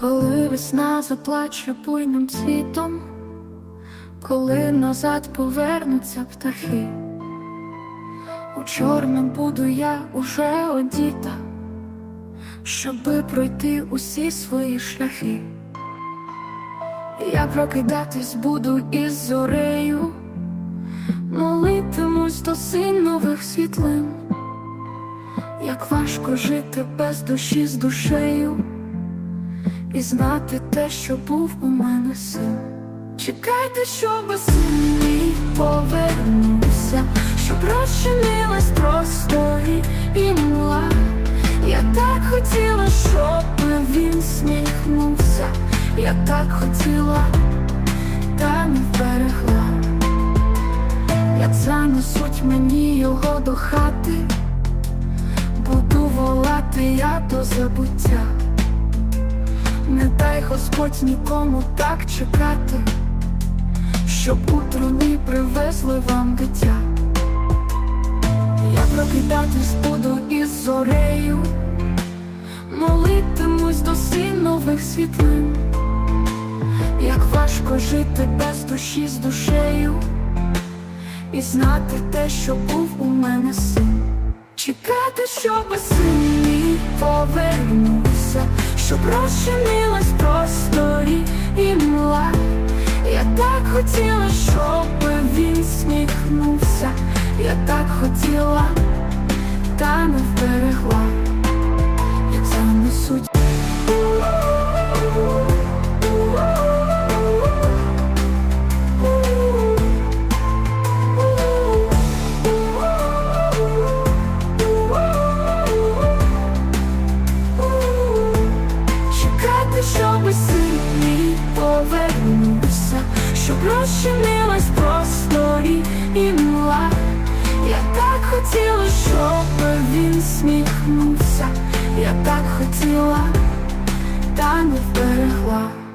Коли весна заплаче буйним цвітом, коли назад повернуться птахи, у чорному буду я уже одіта, щоби пройти усі свої шляхи. Я прокидатись буду із зорею, молитимусь до син нових світлин, як важко жити без душі з душею і знати те, що був у мене син. Чекайте, щоб син мій повернувся, щоб розчинилась просторі і мла. Я так хотіла, щоб він сміхнувся, я так хотіла, та не вберегла. Як занесуть мені його до хати, буду волати я до забуття. Не дай Господь нікому так чекати, щоб у труні привезли вам дитя. Я прокидатись буду із зорею, молитимусь до син нових світлин, як важко жити без душі з душею, і знати те, що був у мене син. Чекати, щоб син мій повернувся, щоб розчинилась просторі і мла. Я так хотіла, щоб він сміхнувся, я так хотіла, розчинилась просторі і мла. Я так хотіла, щоб він сміхнувся, я так хотіла, та не вберегла.